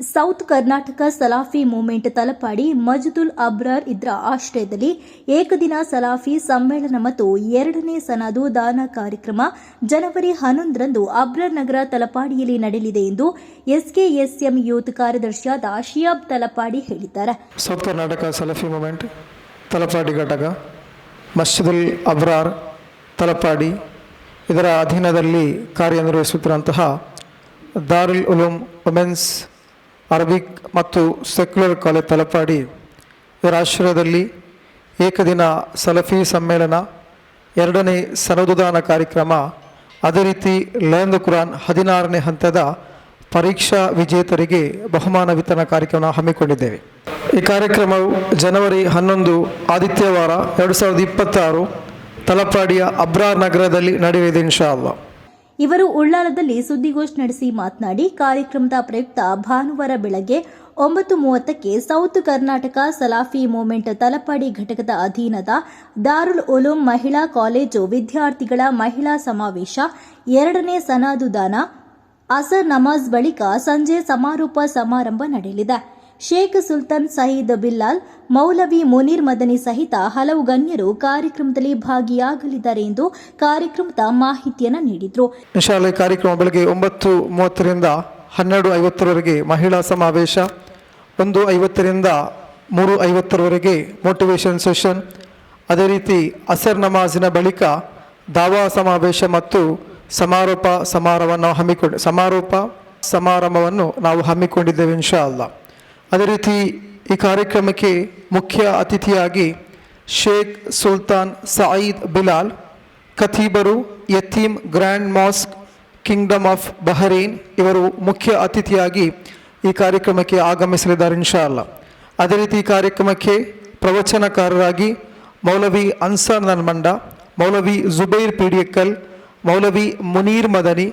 South Karnataka Salafi movement Talapady ಮಜ್ದುಲ್ Abrar ಇದ್ರ ಆಶ್ರಯದಲ್ಲಿ ಏಕದಿನ ಸಲಾಫಿ ಸಮ್ಮೇಳನ ಮತ್ತು ಎರಡನೇ ಸನದು ದಾನ ಕಾರ್ಯಕ್ರಮ ಜನವರಿ ಹನ್ನೊಂದರಂದು ಅಬ್ರಾರ್ ನಗರ ತಲಪಾಡಿಯಲ್ಲಿ ನಡೆಯಲಿದೆ ಎಂದು ಎಸ್ಕೆಎಸ್ಎಂ ಯೂತ್ ಕಾರ್ಯದರ್ಶಿಯಾದ ಶಿಯಾಬ್ ತಲಪಾಡಿ ಹೇಳಿದ್ದಾರೆ. ಸೌತ್ ಕರ್ನಾಟಕ ಸಲಫಿ ಮೂಮೆಂಟ್ ತಲಪಾಡಿ ಘಟಕ, ಮಸ್ಜಿದುಲ್ ಅಬ್ರಾರ್ ತಲಪಾಡಿ ಇದರ ಅಧೀನದಲ್ಲಿ ಕಾರ್ಯನಿರ್ವಹಿಸುತ್ತಿರುವಂತಹ ದಾರುಲ್ ಉಲೂಮ್ ವುಮೆನ್ಸ್ ಅರಬಿಕ್ ಮತ್ತು ಸೆಕ್ಯುಲರ್ ಕಾಲೇಜ್ ತಲಪಾಡಿ. ಇವರ ಆಶ್ರಯದಲ್ಲಿ ಏಕದಿನ ಸಲಫಿ ಸಮ್ಮೇಳನ, ಎರಡನೇ ಸನದುದಾನ ಕಾರ್ಯಕ್ರಮ, ಅದೇ ರೀತಿ ಲಯನ್ ಕುರಾನ್ ಹದಿನಾರನೇ ಹಂತದ ಪರೀಕ್ಷಾ ವಿಜೇತರಿಗೆ ಬಹುಮಾನ ವಿತರಣಾ ಕಾರ್ಯಕ್ರಮ ಹಮ್ಮಿಕೊಂಡಿದ್ದೇವೆ. ಈ ಕಾರ್ಯಕ್ರಮವು ಜನವರಿ ಹನ್ನೊಂದು ಆದಿತ್ಯವಾರ, ಎರಡು ಸಾವಿರದ ಇಪ್ಪತ್ತಾರು ತಲಪಾಡಿಯ ಅಬ್ರಾರ್ ನಗರದಲ್ಲಿ ನಡೆಯಲಿದೆ ಇನ್ಶಾ ಅಲ್ಲಾ ಇವರು ಉಳ್ಳಾಲದಲ್ಲಿ ಸುದ್ದಿಗೋಷ್ಠಿ ನಡೆಸಿ ಮಾತನಾಡಿ, ಕಾರ್ಯಕ್ರಮದ ಪ್ರಯುಕ್ತ ಭಾನುವಾರ ಬೆಳಗ್ಗೆ ಒಂಬತ್ತು ಮೂವತ್ತಕ್ಕೆ ಸೌತ್ ಕರ್ನಾಟಕ ಸಲಾಫಿ ಮೂವ್ಮೆಂಟ್ ತಲಪಾಡಿ ಘಟಕದ ಅಧೀನದ ದಾರುಲ್ ಉಲೂಮ್ ಮಹಿಳಾ ಕಾಲೇಜು ವಿದ್ಯಾರ್ಥಿಗಳ ಮಹಿಳಾ ಸಮಾವೇಶ, ಎರಡನೇ ಸನಾದುದಾನ, ಅಸರ್ ನಮಾಜ್ ಬಳಿಕ ಸಂಜೆ ಸಮಾರೋಪ ಸಮಾರಂಭ ನಡೆಯಲಿದೆ. ಶೇಖ್ ಸುಲ್ತಾನ್ ಸಯೀದ್ ಬಿಲ್ಲಾಲ್, ಮೌಲವಿ ಮುನೀರ್ ಮದನಿ ಸಹಿತ ಹಲವು ಗಣ್ಯರು ಕಾರ್ಯಕ್ರಮದಲ್ಲಿ ಭಾಗಿಯಾಗಲಿದ್ದಾರೆ ಎಂದು ಕಾರ್ಯಕ್ರಮದ ಮಾಹಿತಿಯನ್ನು ನೀಡಿದರು. ಈ ಕಾರ್ಯಕ್ರಮ ಬೆಳಗ್ಗೆ ಒಂಬತ್ತು ಮೂವತ್ತರಿಂದ ಹನ್ನೆರಡು ಐವತ್ತರವರೆಗೆ ಮಹಿಳಾ ಸಮಾವೇಶ, ಒಂದು ಐವತ್ತರಿಂದ ಮೂರು ಐವತ್ತರವರೆಗೆ ಮೋಟಿವೇಶನ್ ಸೆಷನ್ ಅದೇ ರೀತಿ ಅಸರ್ ನಮಾಜಿನ ಬಳಿಕ ದಾವಾ ಸಮಾವೇಶ ಮತ್ತು ಸಮಾರೋಪ ಸಮಾರಂಭವನ್ನು ಹಮ್ಮಿಕೊಂಡು ಸಮಾರೋಪ ಸಮಾರಂಭವನ್ನು ನಾವು ಹಮ್ಮಿಕೊಂಡಿದ್ದೇವೆ ಇನ್ಶಾ ಅಲ್ಲಾ ಅದೇ ರೀತಿ ಈ ಕಾರ್ಯಕ್ರಮಕ್ಕೆ ಮುಖ್ಯ ಅತಿಥಿಯಾಗಿ Sheikh Sultan ಸಾಯಿದ್ Bilal ಕಥೀಬರು Yateem grand mosque, kingdom of Bahrain ಇವರು ಮುಖ್ಯ ಅತಿಥಿಯಾಗಿ ಈ ಕಾರ್ಯಕ್ರಮಕ್ಕೆ ಆಗಮಿಸಲಿದ್ದಾರೆ ಇನ್ಶಾ ಅಲ್ಲ ಅದೇ ರೀತಿ ಈ ಕಾರ್ಯಕ್ರಮಕ್ಕೆ ಪ್ರವಚನಕಾರರಾಗಿ ಮೌಲವಿ ಅನ್ಸರ್ ನನ್ಮಂಡ, ಮೌಲವಿ ಜುಬೈರ್ ಪಿಡಿಯಕ್ಕಲ್, ಮೌಲವಿ ಮುನೀರ್ ಮದನಿ,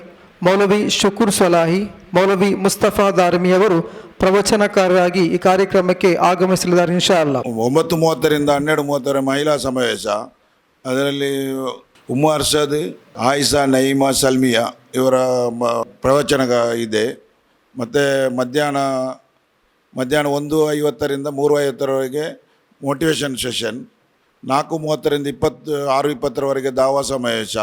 ಮೌಲವಿ ಶುಕುರ್ ಸಲಾಹಿ, ಮೌಲವಿ ಮುಸ್ತಫಾ ದಾರ್ಮಿ ಅವರು ಪ್ರವಚನಕಾರರಾಗಿ ಈ ಕಾರ್ಯಕ್ರಮಕ್ಕೆ ಆಗಮಿಸಲಿದ್ದಾರೆ ಇನ್ಶಾ ಅಲ್ಲ ಒಂಬತ್ತು ಮೂವತ್ತರಿಂದ ಹನ್ನೆರಡು ಮೂವತ್ತರ ಮಹಿಳಾ ಸಮಾವೇಶ. ಅದರಲ್ಲಿ ಉಮ್ಮು ಅರ್ಷದ್, ಆಯಿಸಾ ನಯೀಮಾ ಸಲ್ಮಿಯಾ ಇವರ ಪ್ರವಚನ ಇದೆ. ಮತ್ತು ಮಧ್ಯಾಹ್ನ ಮಧ್ಯಾಹ್ನ ಒಂದು ಐವತ್ತರಿಂದ ಮೂರು ಐವತ್ತರವರೆಗೆ ಮೋಟಿವೇಶನ್ ಸೆಷನ್ ನಾಲ್ಕು ಮೂವತ್ತರಿಂದ ಇಪ್ಪತ್ತು, ಆರು ಇಪ್ಪತ್ತರವರೆಗೆ ದಾವಾ ಸಮಾವೇಶ.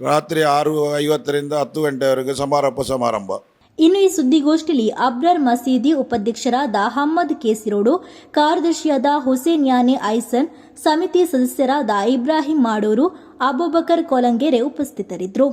ರಾತ್ರಿ ಆರು ಐವತ್ತರಿಂದ ಹತ್ತು ಗಂಟೆವರೆಗೆ ಸಮಾರೋಪ ಸಮಾರಂಭ. ಇನ್ನು ಈ ಸುದ್ದಿಗೋಷ್ಠಿಯಲ್ಲಿ ಅಬ್ರರ್ ಮಸೀದಿ ಉಪಾಧ್ಯಕ್ಷರಾದ ಹಮ್ಮದ್ ಕೇಸಿರೋಡು, ಕಾರ್ಯದರ್ಶಿಯಾದ ಹುಸೇನ್ ಯಾನೆ ಐಸನ್, ಸಮಿತಿ ಸದಸ್ಯರಾದ ಇಬ್ರಾಹಿಂ ಮಾಡೂರು, ಅಬೂಬಕರ್ ಕೊಲಂಗೆರೆ ಉಪಸ್ಥಿತರಿದ್ದರು.